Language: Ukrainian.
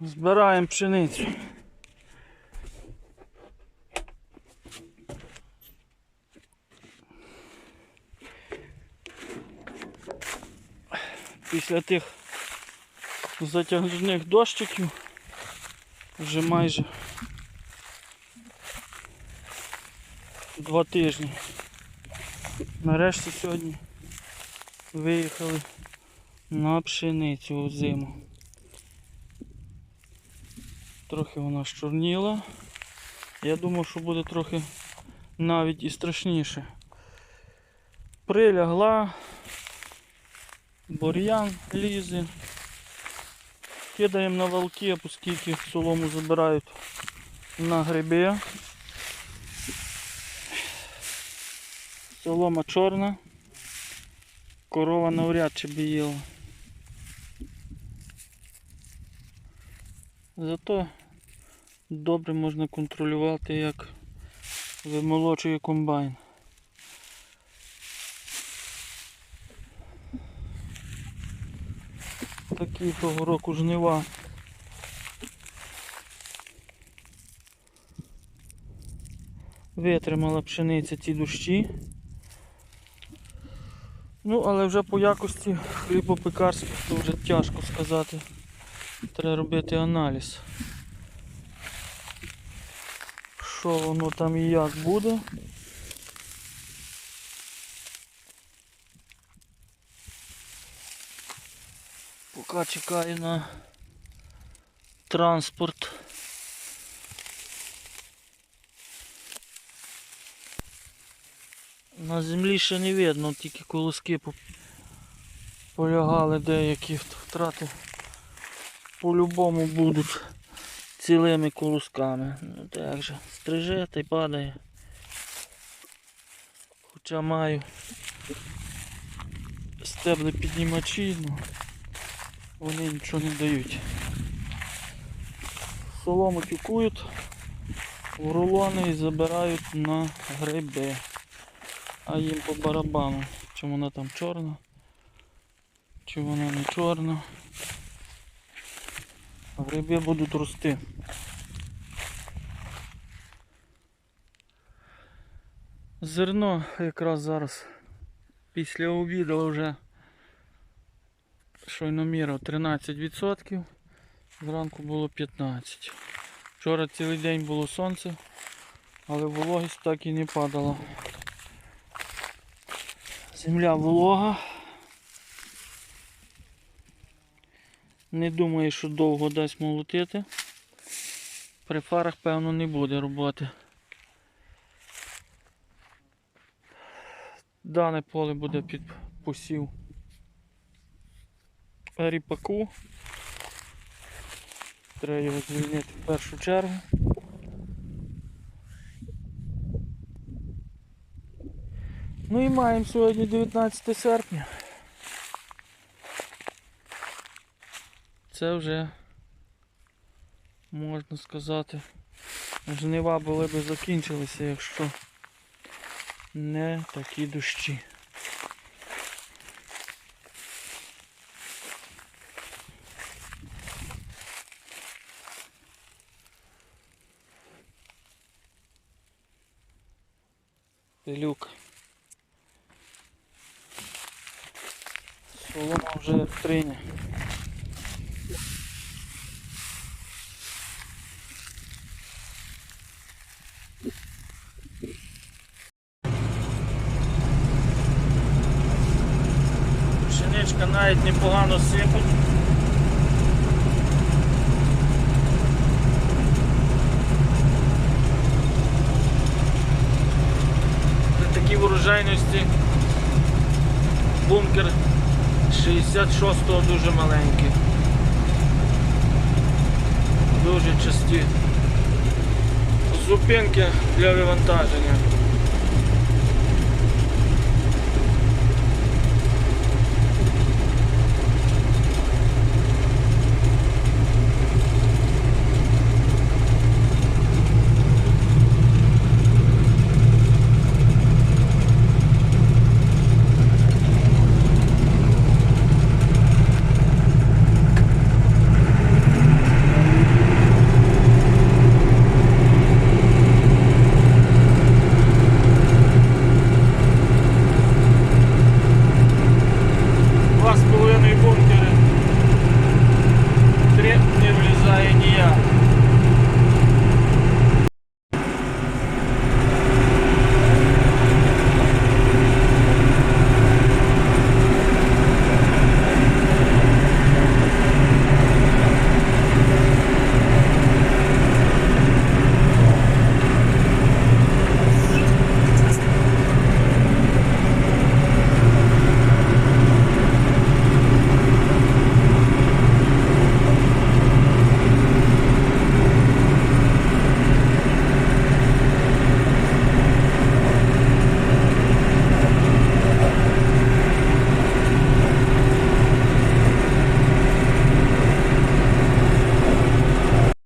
Збираємо пшеницю. Після тих затяжних дощиків вже майже два тижні. Нарешті сьогодні виїхали на пшеницю у зиму. Трохи вона щорніла. Я думав, що буде трохи навіть і страшніше. Прилягла, бур'ян лізе. Кидаємо на валки, оскільки солому забирають на гриби. Солома чорна. Корова навряд чи їла. Зато добре можна контролювати, як вимолочує комбайн. Такі того року жнива. Витримала пшениця ці дощі. Ну, але вже по якості хлібопекарських то вже тяжко сказати. Треба робити аналіз. Що воно там і як буде. Поки чекаю на транспорт. На землі ще не видно, тільки колоски полягали деякі втрати. По-любому будуть цілими колосками. Ну так же, стриже та й падає. Хоча маю стебли піднімачі, ну вони нічого не дають. Солому тюкують в рулони і забирають на гриби. А їм по барабану, чи вона там чорна, чи вона не чорна. Гриби будуть рости. Зерно якраз зараз після обіду вже щойно міряв 13%, зранку було 15%. Вчора цілий день було сонце, але вологість так і не падала. Земля волога. Не думаю, що довго дасть молотити. При фарах, певно, не буде роботи. Дане поле буде під посів ріпаку. Треба його звільнити в першу чергу. Ну і маємо сьогодні 19 серпня. Це вже можна сказати, жнива були би закінчилися, якщо не такі дощі. Пилюк. Солома вже триня. Пшеничка навіть непогано сипить. При такій бункер 66-го дуже маленький. Дуже часті зупинки для вивантаження.